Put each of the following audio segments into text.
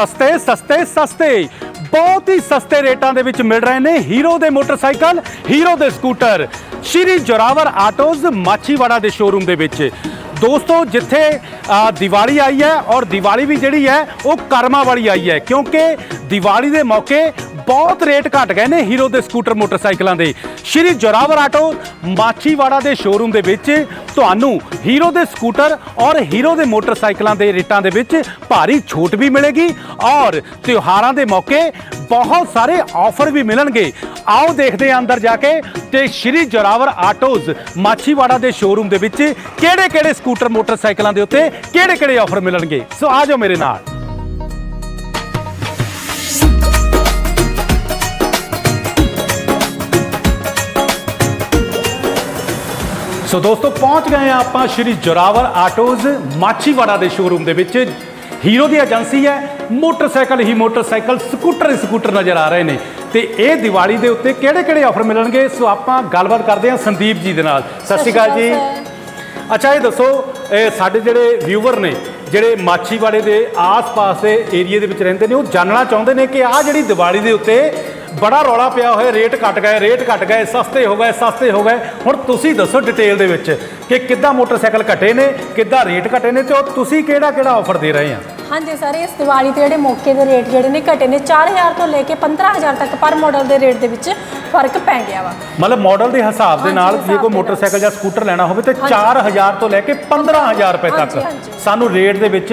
ਸਸਤੇ ਸਸਤੇ ਸਸਤੇ। ਬਹੁਤ ਹੀ ਸਸਤੇ ਰੇਟਾਂ ਦੇ ਵਿੱਚ ਮਿਲ ਰਹੇ ਨੇ ਹੀਰੋ ਦੇ ਮੋਟਰਸਾਈਕਲ, ਹੀਰੋ ਦੇ ਸਕੂਟਰ। ਸ਼੍ਰੀ ਜੋਰਾਵਰ ਆਟੋਜ਼, ਮਾਛੀਵਾੜਾ ਦੇ ਸ਼ੋਰੂਮ ਦੇ ਵਿੱਚ। ਦੋਸਤੋ, ਜਿੱਥੇ ਦੀਵਾਲੀ ਆਈ ਹੈ ਔਰ ਦੀਵਾਲੀ ਵੀ ਜਿਹੜੀ ਹੈ, ਉਹ ਕਰਮਾਂ ਵਾਲੀ ਆਈ ਹੈ। ਕਿਉਂਕਿ ਦੀਵਾਲੀ ਦੇ ਮੌਕੇ ਬਹੁਤ ਰੇਟ ਘਟ ਗਏ ਨੇ ਹੀਰੋ ਦੇ ਸਕੂਟਰ ਮੋਟਰਸਾਈਕਲਾਂ ਦੇ। ਸ਼੍ਰੀ ਜੋਰਾਵਰ ਆਟੋ, ਮਾਛੀਵਾੜਾ ਦੇ ਸ਼ੋਰੂਮ ਦੇ ਵਿੱਚ ਤੁਹਾਨੂੰ ਹੀਰੋ ਦੇ ਸਕੂਟਰ ਔਰ ਹੀਰੋ ਦੇ ਮੋਟਰਸਾਈਕਲਾਂ ਦੇ ਰੇਟਾਂ ਦੇ ਵਿੱਚ ਭਾਰੀ ਛੋਟ ਵੀ ਮਿਲੇਗੀ ਔਰ ਤਿਉਹਾਰਾਂ ਦੇ ਮੌਕੇ ਬਹੁਤ ਸਾਰੇ ਆਫਰ ਵੀ ਮਿਲਣਗੇ। ਆਓ ਦੇਖਦੇ ਹਾਂ ਅੰਦਰ ਜਾ ਕੇ ਤੇ ਸ਼੍ਰੀ ਜੋਰਾਵਰ ਆਟੋਜ਼, ਮਾਛੀਵਾੜਾ ਦੇ ਸ਼ੋਰੂਮ ਦੇ ਵਿੱਚ ਕਿਹੜੇ-ਕਿਹੜੇ ਸਕੂਟਰ, ਮੋਟਰਸਾਈਕਲਾਂ ਦੇ ਉੱਤੇ ਕਿਹੜੇ-ਕਿਹੜੇ ਆਫਰ ਮਿਲਣਗੇ। ਸੋ ਆ ਜਾਓ ਮੇਰੇ ਨਾਲ। ਸੋ ਦੋਸਤੋ ਪਹੁੰਚ ਗਏ ਆ ਆਪਾਂ ਸ਼੍ਰੀ ਜੋਰਾਵਰ ਆਟੋਜ਼ ਮਾਛੀਵਾੜਾ ਦੇ ਸ਼ੋਰੂਮ ਦੇ ਵਿੱਚ। ਹੀਰੋ ਦੀ ਏਜੰਸੀ ਹੈ ਮੋਟਰਸਾਈਕਲ ਹੀ ਮੋਟਰਸਾਈਕਲ ਸਕੂਟਰ ਹੀ ਸਕੂਟਰ ਨਜ਼ਰ ਆ ਰਹੇ ਨੇ। ਤੇ ਇਹ ਦੀਵਾਲੀ ਦੇ ਉੱਤੇ ਕਿਹੜੇ-ਕਿਹੜੇ ਆਫਰ ਮਿਲਣਗੇ? ਸੋ ਆਪਾਂ ਗੱਲਬਾਤ ਕਰਦੇ ਹਾਂ ਸੰਦੀਪ ਜੀ ਦੇ ਨਾਲ। ਸਤਿ ਸ਼੍ਰੀ ਅਕਾਲ ਜੀ। ਅੱਛਾ ਇਹ ਦੱਸੋ ਇਹ ਸਾਡੇ ਜਿਹੜੇ ਵਿਊਵਰ ਨੇ ਜਿਹੜੇ ਮਾਛੀਵਾੜੇ ਦੇ ਆਸ-ਪਾਸ ਦੇ ਏਰੀਆ ਦੇ ਵਿੱਚ ਰਹਿੰਦੇ ਨੇ ਉਹ ਜਾਣਨਾ ਚਾਹੁੰਦੇ ਨੇ ਕਿ ਆਹ ਜਿਹੜੀ ਦੀਵਾਲੀ ਦੇ ਉੱਤੇ ਬੜਾ ਰੌਲਾ ਪਿਆ ਹੋਇਆ ਰੇਟ ਘਟ ਗਏ ਰੇਟ ਘਟ ਗਏ ਸਸਤੇ ਹੋ ਗਏ ਸਸਤੇ ਹੋ ਗਏ। ਹੁਣ ਤੁਸੀਂ ਦੱਸੋ ਡਿਟੇਲ ਦੇ ਵਿੱਚ ਕਿ ਕਿੱਦਾਂ ਮੋਟਰਸਾਈਕਲ ਘਟੇ ਨੇ ਕਿੱਦਾਂ ਰੇਟ ਘਟੇ ਨੇ ਤੇ ਉਹ ਤੁਸੀਂ ਕਿਹੜਾ ਕਿਹੜਾ ਆਫਰ ਦੇ ਰਹੇ ਆ? ਹਾਂਜੀ ਸਰ ਇਸ ਦੀਵਾਲੀ ਤੇ ਜਿਹੜੇ ਮੌਕੇ ਦੇ ਰੇਟ ਜਿਹੜੇ ਨੇ ਘਟੇ ਨੇ 4000 ਤੋਂ ਲੈ ਕੇ 15000 ਤੱਕ ਪਰ ਮਾਡਲ ਦੇ ਰੇਟ ਦੇ ਵਿੱਚ ਫ਼ਰਕ ਪੈ ਗਿਆ ਵਾ। ਮਤਲਬ ਮਾਡਲ ਦੇ ਹਿਸਾਬ ਦੇ ਨਾਲ ਜੇ ਕੋਈ ਮੋਟਰਸਾਈਕਲ ਜਾਂ ਸਕੂਟਰ ਲੈਣਾ ਹੋਵੇ ਤੇ ਹਾਂਜੀ। 4000 ਤੋਂ ਲੈ ਕੇ 15000 ਰੁਪਏ ਤੱਕ। ਸਾਨੂੰ ਰੇਟ ਦੇ ਵਿੱਚ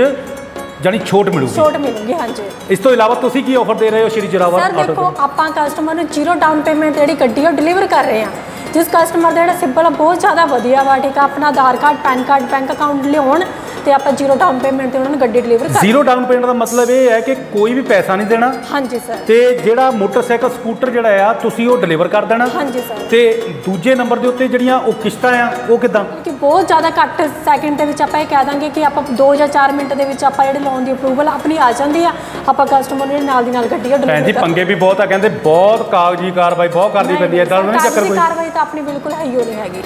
ਜਾਨੀ ਛੋਟ ਮਿਲੂਗੀ। ਛੋਟ ਮਿਲੂਗੀ ਹਾਂਜੀ। ਇਸ ਤੋਂ ਇਲਾਵਾ ਤੁਸੀਂ ਕੀ ਆਫਰ ਦੇ ਰਹੇ ਹੋ ਸ਼੍ਰੀ ਜਰਾਵਰ ਸਰ ਦੇਖੋ ਆਪਾਂ ਕਸਟਮਰ ਨੂੰ ਜ਼ੀਰੋ ਡਾਊਨ ਪੇਮੈਂਟ ਜਿਹੜੀ ਗੱਡੀ ਉਹ ਡਿਲੀਵਰ ਕਰ ਰਹੇ ਆ ਜਿਸ ਕਸਟਮਰ ਦਾ ਜਿਹੜਾ ਸਿੰਬਲ ਆ ਬਹੁਤ ਜ਼ਿਆਦਾ ਵਧੀਆ ਵਾ ਠੀਕ ਆ ਆਪਣਾ Aadhaar card PAN card bank account ਲਿਆਉਣ ਤੇ ਆਪਾਂ ਜ਼ੀਰੋ ਡਾਊਨ ਪੇਮੈਂਟ ਤੇ ਉਹਨਾਂ ਨੂੰ ਗੱਡੀ ਡਿਲੀਵਰ ਕਰ ਜ਼ੀਰੋ ਡਾਊਨ ਪੇਮੈਂਟ ਦਾ ਮਤਲਬ ਇਹ ਹੈ ਕਿ ਕੋਈ ਵੀ ਪੈਸਾ ਨਹੀਂ ਦੇਣਾ। ਹਾਂਜੀ ਸਰ ਤੇ ਜਿਹੜਾ ਮੋਟਰਸਾਈਕਲ ਸਕੂਟਰ ਜਿਹੜਾ ਆ ਤੁਸੀਂ ਉਹ ਡਿਲੀਵਰ ਕਰ ਦੇਣਾ। ਹਾਂਜੀ ਸਰ ਤੇ ਦੂਜੇ ਨੰਬਰ ਦੇ ਉੱਤੇ ਜਿਹੜੀਆਂ ਉਹ ਕਿਸ਼ਤਾਂ ਆ ਉਹ ਕਿਦਾਂ? ਕਿ ਬਹੁਤ ਜ਼ਿਆਦਾ ਘੱਟ ਸੈਕਿੰਡ ਦੇ ਵਿੱਚ ਆਪਾਂ ਇਹ ਕਹਿ ਦਾਂਗੇ ਕਿ ਆਪਾਂ 2 ਜਾਂ 4 ਮਿੰਟ ਦੇ ਵਿੱਚ ਆਪਾਂ ਜਿਹੜੇ ਲੋਨ ਦੀ ਅਪਰੂਵਲ ਆਪਣੀ ਆ ਜਾਂਦੀ ਆ। ਆਪਾਂ ਕਸਟਮਰ ਨੂੰ ਨਾਲ ਦੀ ਨਾਲ ਗੱਡੀ ਉਹ ਭੈਣ ਜੀ ਡਿਲੀਵਰ ਪੰਗੇ ਵੀ ਬਹੁਤ ਆ ਕਹਿੰਦੇ ਬਹੁਤ ਕਾਗਜ਼ੀ ਕਾਰਵਾਈ ਬਹੁਤ ਕਰਨੀ ਪੈਂਦੀ ਹੈ ਇਦਾਂ ਨਹੀਂ ਚੱਕਰ ਕੋਈ। ਕਾਰਵਾਈ ਤਾਂ ਆਪਣੀ ਬਿਲਕੁਲ ਹੈ ਹੀ ਹੋ ਨਹੀਂ ਹੈਗੀ।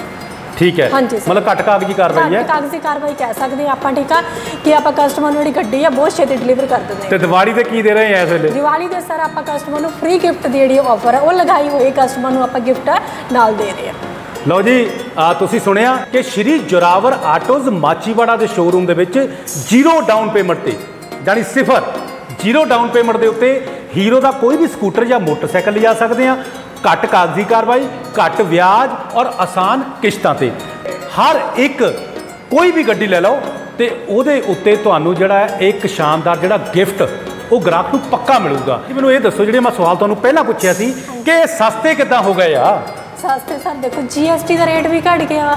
ਠੀਕ ਹੈ। ਹਾਂਜੀ ਸਰ। ਮਤਲਬ ਘੱਟ ਕਾਗਜ਼ੀ ਕਾਰਵਾਈ ਹੈ? ਘੱਟ ਕਾਗਜ਼ੀ ਕਾਰਵਾਈ ਕਹਿ ਸਕਦੇ ਹਾਂ ਆਪਾਂ ਠੀਕ ਆ? ਕਿ ਆਪਾਂ ਕਸਟਮਰ ਨੂੰ ਜਿਹੜੀ ਗੱਡੀ ਆ ਬਹੁਤ ਛੇਤੀ ਡਿਲੀਵਰ ਕਰ ਦਿੰਦੇ ਤੇ ਦੀਵਾਲੀ ਤੇ ਕੀ ਦੇ ਰਹੇ ਆ ਇਸ ਵੇਲੇ? ਦੀਵਾਲੀ ਦੇ ਸਰ ਆਪਾਂ ਕਸਟਮਰ ਨੂੰ ਫ੍ਰੀ ਗਿਫਟ ਦੀ ਜਿਹੜੀ ਆਫਰ ਹੈ ਉਹ ਲਗਾਈ ਹੋਈ ਕਸਟਮਰ ਨੂੰ ਆਪਾਂ ਗਿਫਟ ਨਾਲ ਦੇ ਰਹੇ ਹਾਂ ਲਓ ਜੀ ਆ ਤੁਸੀਂ ਸੁਣਿਆ ਕਿ ਸ਼੍ਰੀ ਜੋਰਾਵਰ ਆਟੋਜ਼ ਮਾਚੀਵਾੜਾ ਦੇ ਸ਼ੋਰੂਮ ਦੇ ਵਿੱਚ ਜ਼ੀਰੋ ਡਾਊਨ ਪੇਮੈਂਟ ਤੇ ਯਾਨੀ ਸਿਫਰ ਜ਼ੀਰੋ ਡਾਊਨ ਪੇਮੈਂਟ ਦੇ ਉੱਤੇ ਹੀਰੋ ਦਾ ਕੋਈ ਵੀ ਸਕੂਟਰ ਜਾਂ ਮੋਟਰਸਾਈਕਲ ਲਿਜਾ ਸਕਦੇ ਆ ਘੱਟ ਕਾਗਜ਼ੀ ਕਾਰਵਾਈ ਘੱਟ ਵਿਆਜ ਔਰ ਆਸਾਨ ਕਿਸ਼ਤਾਂ ਤੇ। ਹਰ ਇੱਕ ਕੋਈ ਵੀ ਗੱਡੀ ਲੈ ਲਓ ਤੇ ਉਹਦੇ ਉੱਤੇ ਤੁਹਾਨੂੰ ਜਿਹੜਾ ਹੈ ਇੱਕ ਸ਼ਾਨਦਾਰ ਜਿਹੜਾ ਗਿਫਟ ਉਹ ਗ੍ਰਾਹਕ ਨੂੰ ਪੱਕਾ ਮਿਲੂਗਾ। ਜੀ ਮੈਨੂੰ ਇਹ ਦੱਸੋ ਜਿਹੜੇ ਮੈਂ ਸਵਾਲ ਤੁਹਾਨੂੰ ਪਹਿਲਾਂ ਪੁੱਛਿਆ ਸੀ ਕਿ ਇਹ ਸਸਤੇ ਕਿੱਦਾਂ ਹੋ ਗਏ ਆ? ਸਸਤੇ ਸਰ ਦੇਖੋ GST ਦਾ ਰੇਟ ਵੀ ਘਟ ਗਿਆ।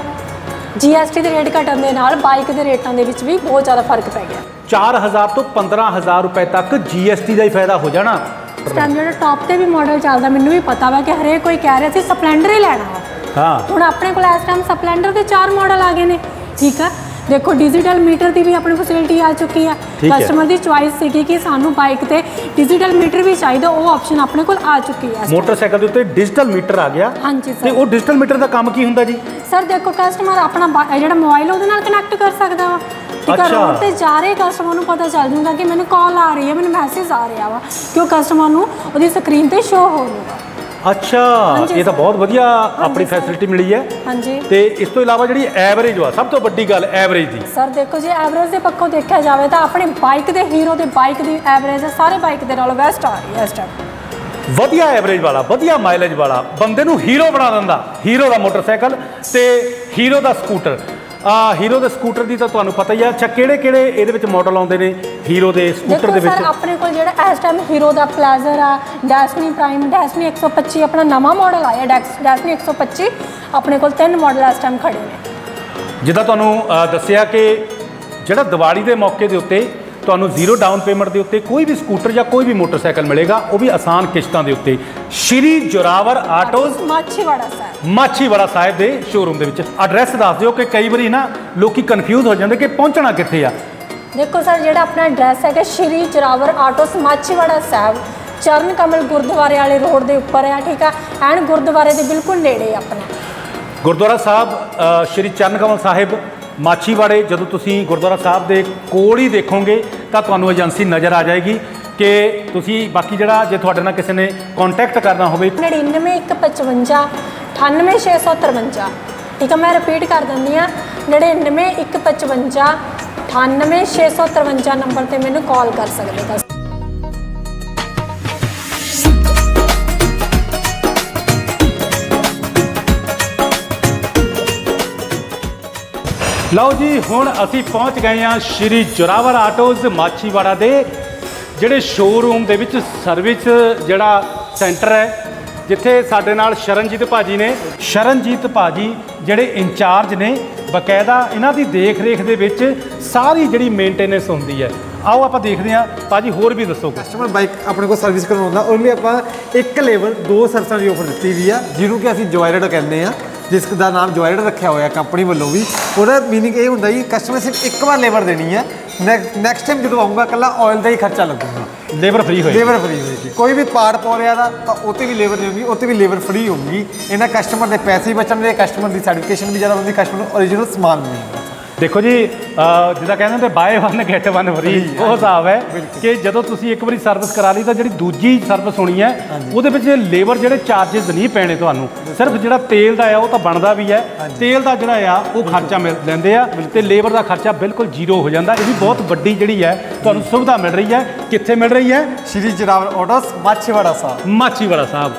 GST ਦੇ ਰੇਟ ਘਟਣ ਦੇ ਨਾਲ ਬਾਈਕ ਦੇ ਰੇਟਾਂ ਦੇ ਵਿੱਚ ਵੀ ਬਹੁਤ ਜ਼ਿਆਦਾ ਫ਼ਰਕ ਪੈ ਗਿਆ। 4000 ਤੋਂ 15000 ਰੁਪਏ ਤੱਕ GST ਦਾ ਹੀ ਫਾਇਦਾ ਹੋ ਜਾਣਾ। ਇਸ ਟਾਈਮ ਜਿਹੜਾ ਟੌਪ ਤੇ ਵੀ ਮਾਡਲ ਚੱਲਦਾ ਮੈਨੂੰ ਵੀ ਪਤਾ ਵਾ ਕਿ ਹਰੇਕ ਕੋਈ ਕਹਿ ਰਿਹਾ ਸੀ ਸਪਲੈਂਡਰ ਹੀ ਲੈਣਾ ਵਾ। ਹਾਂ। ਹੁਣ ਆਪਣੇ ਕੋਲ ਇਸ ਟਾਈਮ ਸਪਲੈਂਡਰ ਦੇ ਚਾਰ ਮਾਡਲ ਆ ਗਏ ਨੇ। ਠੀਕ ਆ? ਦੇਖੋ ਡਿਜੀਟਲ ਮੀਟਰ ਦੀ ਵੀ ਆਪਣੀ ਫੈਸਿਲਿਟੀ ਆ ਚੁੱਕੀ ਆ। ਕਸਟਮਰ ਦੀ ਚੁਆਇਸ ਸੀਗੀ ਕਿ ਸਾਨੂੰ ਬਾਈਕ ਤੇ ਡਿਜੀਟਲ ਮੀਟਰ ਵੀ ਚਾਹੀਦਾ ਉਹ ਆਪਸ਼ਨ ਆਪਣੇ ਕੋਲ ਆ ਚੁੱਕੀ ਹੈ ਮੋਟਰਸਾਈਕਲ ਦੇ ਉੱਤੇ ਡਿਜੀਟਲ ਮੀਟਰ ਆ ਗਿਆ। ਹਾਂਜੀ ਤੇ ਸਰ ਉਹ ਡਿਜੀਟਲ ਮੀਟਰ ਦਾ ਕੰਮ ਕੀ ਹੁੰਦਾ ਜੀ? ਸਰ ਦੇਖੋ ਕਸਟਮਰ ਆਪਣਾ ਜਿਹੜਾ ਮੋਬਾਈਲ ਉਹਦੇ ਨਾਲ ਕਨੈਕਟ ਕਰ ਸਕਦਾ ਵਾ। ਆ ਅੱਛਾ। ਰੋਡ ਤੇ ਜਾ ਰਹੇ ਕਸਟਮਰ ਨੂੰ ਪਤਾ ਚੱਲ ਜੂਗਾ ਕਿ ਮੈਨੂੰ ਕਾਲ ਆ ਰਹੀ ਹੈ ਮੈਨੂੰ ਮੈਸੇਜ ਆ ਰਿਹਾ ਵਾ ਕਿ ਉਹ ਕਸਟਮਰ ਨੂੰ ਉਹਦੀ ਸਕਰੀਨ ਤੇ ਸ਼ੋ ਹੋ ਜਾਊਗਾ ਅੱਛਾ ਹਾਂਜੀ ਇਹ ਤਾਂ ਸਰ। ਬਹੁਤ ਵਧੀਆ ਆਪਣੀ ਸਰ। ਫੈਸਿਲਿਟੀ ਮਿਲੀ ਹੈ। ਹਾਂਜੀ। ਤੇ ਇਸ ਤੋਂ ਇਲਾਵਾ ਜਿਹੜੀ ਐਵਰੇਜ ਵਾ ਸਭ ਤੋਂ ਵੱਡੀ ਗੱਲ ਐਵਰੇਜ ਦੀ। ਸਰ ਦੇਖੋ ਜੀ ਐਵਰੇਜ ਦੇ ਪੱਖੋਂ ਦੇਖਿਆ ਜਾਵੇ ਤਾਂ ਆਪਣੀ ਬਾਈਕ ਦੇ ਹੀਰੋ ਦੇ ਬਾਈਕ ਦੀ ਐਵਰੇਜ ਸਾਰੇ ਬਾਈਕ ਦੇ ਨਾਲੋਂ ਬੈਸਟ ਆ ਰਹੀ ਹੈ ਇਸ ਟਾਈਮ ਵਧੀਆ ਐਵਰੇਜ ਵਾਲਾ ਵਧੀਆ ਮਾਈਲੇਜ ਵਾਲਾ ਬੰਦੇ ਨੂੰ ਹੀਰੋ ਬਣਾ ਦਿੰਦਾ। ਹੀਰੋ ਦਾ ਮੋਟਰਸਾਈਕਲ ਤੇ ਹੀਰੋ ਦਾ ਸਕੂਟਰ ਆ ਹੀਰੋ ਦੇ ਸਕੂਟਰ ਦੀ ਤਾਂ ਤੁਹਾਨੂੰ ਪਤਾ ਹੀ ਆ ਅੱਛਾ ਕਿਹੜੇ ਕਿਹੜੇ ਇਹਦੇ ਵਿੱਚ ਮਾਡਲ ਆਉਂਦੇ ਨੇ ਹੀਰੋ ਦੇ ਸਕੂਟਰ ਦੇ ਦੇਖੋ ਵਿੱਚ? ਸਰ ਆਪਣੇ ਕੋਲ ਜਿਹੜਾ ਇਸ ਟਾਈਮ ਹੀਰੋ ਦਾ ਪਲਾਜ਼ਰ ਆ ਡੈਸਨੀ ਪ੍ਰਾਈਮ ਡੈਸਨੀ 125 ਆਪਣਾ ਨਵਾਂ ਮਾਡਲ ਆਇਆ ਡੈਕਸ- ਡੈਸਨੀ 125 ਆਪਣੇ ਕੋਲ ਤਿੰਨ ਮਾਡਲ ਇਸ ਟਾਈਮ ਖੜੇ ਨੇ। ਜਿੱਦਾਂ ਤੁਹਾਨੂੰ ਅ, ਦੱਸਿਆ ਕਿ ਜਿਹੜਾ ਦੀਵਾਲੀ ਦੇ ਮੌਕੇ ਦੇ ਉੱਤੇ ਤੁਹਾਨੂੰ ਜ਼ੀਰੋ ਡਾਊਨ ਪੇਮੈਂਟ ਦੇ ਉੱਤੇ ਕੋਈ ਵੀ ਸਕੂਟਰ ਜਾਂ ਕੋਈ ਵੀ ਮੋਟਰਸਾਈਕਲ ਮਿਲੇਗਾ ਉਹ ਵੀ ਆਸਾਨ ਕਿਸ਼ਤਾਂ ਦੇ ਉੱਤੇ। ਸ਼੍ਰੀ ਜੋਰਾਵਰ ਆਟੋਜ਼ ਮਾਛੀਵਾੜਾ ਸਾਹਿਬ। ਮਾਛੀਵਾੜਾ ਸਾਹਿਬ ਦੇ ਸ਼ੋਰੂਮ ਦੇ ਵਿੱਚ। ਐਡਰੈਸ ਦੱਸ ਦਿਓ ਕਿ ਕਈ ਵਾਰੀ ਨਾ ਲੋਕੀ ਕਨਫਿਊਜ਼ ਹੋ ਜਾਂਦੇ ਕਿ ਪਹੁੰਚਣਾ ਕਿੱਥੇ ਆ। ਦੇਖੋ ਸਰ ਜਿਹੜਾ ਆਪਣਾ ਐਡਰੈਸ ਹੈਗਾ ਸ਼੍ਰੀ ਜਰਾਵਰ ਆਟੋਸ ਮਾਛੀਵਾੜਾ ਸਾਹਿਬ। ਚਰਨ ਕਮਲ ਗੁਰਦੁਆਰੇ ਵਾਲੇ ਰੋਡ ਦੇ ਉੱਪਰ ਆ ਠੀਕ ਆ? ਐਨ ਗੁਰਦੁਆਰੇ ਦੇ ਬਿਲਕੁਲ ਨੇੜੇ ਆਪਣਾ। ਗੁਰਦੁਆਰਾ ਸਾਹਿਬ ਸ਼੍ਰੀ ਚਰਨ ਕਮਲ ਸਾਹਿਬ ਮਾਛੀਵਾੜੇ, ਜਦੋਂ ਤੁਸੀਂ ਗੁਰਦੁਆਰਾ ਸਾਹਿਬ ਦੇ ਕੋਲ ਹੀ ਦੇਖੋਗੇ, ਤਾਂ ਤੁਹਾਨੂੰ ਏਜੰਸੀ ਨਜ਼ਰ ਆ ਜਾਏਗੀ ਕਿ ਤੁਸੀਂ ਬਾਕੀ ਜਿਹੜਾ ਜੇ ਤੁਹਾਡੇ ਨਾਲ ਕਿਸੇ ਨੇ ਕੰਟੈਕਟ ਕਰਨਾ ਹੋਵੇ। 99155 98653 ਠੀਕ ਹੈ ਮੈਂ ਰਿਪੀਟ ਕਰ ਦਿੰਦੀ ਆ 99155 98653 ਨੰਬਰ ਤੇ ਮੈਨੂੰ ਕਾਲ ਕਰ ਸਕਦੇ ਹੋ। ਲਓ ਜੀ, ਹੁਣ ਅਸੀਂ ਪਹੁੰਚ ਗਏ ਹਾਂ ਸ਼੍ਰੀ ਜੋਰਾਵਰ ਆਟੋਜ਼ ਮਾਛੀਵਾੜਾ ਦੇ, ਜਿਹੜੇ ਸ਼ੋਰੂਮ ਦੇ ਵਿੱਚ ਸਰਵਿਸ ਜਿਹੜਾ ਸੈਂਟਰ ਹੈ, ਜਿੱਥੇ ਸਾਡੇ ਨਾਲ ਸ਼ਰਨਜੀਤ ਭਾਜੀ ਨੇ। ਸ਼ਰਨਜੀਤ ਭਾਜੀ ਜਿਹੜੇ ਇੰਚਾਰਜ ਨੇ, ਬਕਾਇਦਾ ਇਹਨਾਂ ਦੀ ਦੇਖ ਰੇਖ ਦੇ ਵਿੱਚ ਸਾਰੀ ਜਿਹੜੀ ਮੇਨਟੇਨੈਂਸ ਹੁੰਦੀ ਹੈ। ਆਓ ਆਪਾਂ ਦੇਖਦੇ ਹਾਂ, ਭਾਜੀ ਹੋਰ ਵੀ ਦੱਸੋ ਕੁਛ। ਕਸਟਮਰ ਬਾਈਕ ਆਪਣੇ ਕੋਲ ਸਰਵਿਸ ਕਰਵਾਉਂਦਾ ਉਹਦੇ ਲਈ ਆਪਾਂ ਇੱਕ ਲੇਵਲ ਦੋ ਸਰਵਿਸਾਂ ਦੀ ਆਫਰ ਦਿੱਤੀ ਵੀ ਆ, ਜਿਹਨੂੰ ਕਿ ਅਸੀਂ ਜੋਇਰਡ ਕਹਿੰਦੇ ਆ ਜਿਸ ਦਾ ਨਾਮ ਜੋਇਰਡ ਰੱਖਿਆ ਹੋਇਆ ਕੰਪਨੀ ਵੱਲੋਂ ਵੀ। ਉਹਦਾ ਮੀਨਿੰਗ ਇਹ ਹੁੰਦਾ ਜੀ ਕਸਟਮਰ ਸਿਰਫ ਇੱਕ ਵਾਰ ਲੇਬਰ ਦੇਣੀ ਹੈ। ਨੈਕਸਟ ਟਾਈਮ ਜਦੋਂ ਆਊਗਾ ਕੱਲਾ ਆਇਲ ਦਾ ਹੀ ਖਰਚਾ ਲੱਗੂਗਾ। ਲੇਬਰ ਫ੍ਰੀ ਹੋਏ ਲੇਬਰ ਫ੍ਰੀ ਹੋਏਗੀ। ਕੋਈ ਵੀ ਪਾਰਟ ਪਾ ਰਿਹਾ ਦਾ ਤਾਂ ਉਹ 'ਤੇ ਵੀ ਲੇਬਰ ਨਹੀਂ ਹੋਊਗੀ ਉਹ 'ਤੇ ਵੀ ਲੇਬਰ ਫ੍ਰੀ ਹੋਊਗੀ। ਇਹਨਾਂ ਕਸਟਮਰ ਦੇ ਪੈਸੇ ਬਚਣਗੇ ਕਸਟਮਰ ਦੀ ਸਰਟੀਫਿਕੇਸ਼ਨ ਵੀ ਜ਼ਿਆਦਾ ਹੁੰਦੀ ਕਸਟਮਰ ਨੂੰ ਓਰੀਜਨਲ ਸਮਾਨ ਮਿਲੇਗਾ। ਦੇਖੋ ਜੀ ਅਹ ਜਿੱਦਾਂ ਕਹਿੰਦੇ ਹੁੰਦੇ buy one get one free ਉਹ ਹਿਸਾਬ ਹੈ ਕਿ ਜਦੋਂ ਤੁਸੀਂ ਇੱਕ ਵਾਰੀ ਸਰਵਿਸ ਕਰਾ ਲਈ ਤਾਂ ਜਿਹੜੀ ਦੂਜੀ ਸਰਵਿਸ ਹੋਣੀ ਹੈ ਉਹਦੇ ਵਿੱਚ ਲੇਬਰ ਜਿਹੜੇ ਚਾਰजेस ਨਹੀਂ ਪੈਣੇ ਤੁਹਾਨੂੰ। ਸਿਰਫ ਜਿਹੜਾ ਤੇਲ ਦਾ ਆ ਉਹ ਤਾਂ ਬਣਦਾ ਵੀ ਹੈ। ਤੇਲ ਦਾ ਜਿਹੜਾ ਆ ਉਹ ਖਰਚਾ ਮਿਲ ਲੈਂਦੇ ਆ ਤੇ ਲੇਬਰ ਦਾ ਖਰਚਾ ਬਿਲਕੁਲ ਜ਼ੀਰੋ ਹੋ ਜਾਂਦਾ। ਇਹ ਵੀ ਬਹੁਤ ਵੱਡੀ ਜਿਹੜੀ ਹੈ ਤੁਹਾਨੂੰ ਸੁਵਿਧਾ ਮਿਲ ਰਹੀ ਹੈ। ਕਿੱਥੇ ਮਿਲ ਰਹੀ ਹੈ? ਸ਼੍ਰੀ ਜਰਾਵਰ ਆਟੋਸ ਮਾਛੀਵਾੜਾ ਸਾਹਿਬ। ਮਾਛੀਵਾੜਾ ਸਾਹਿਬ।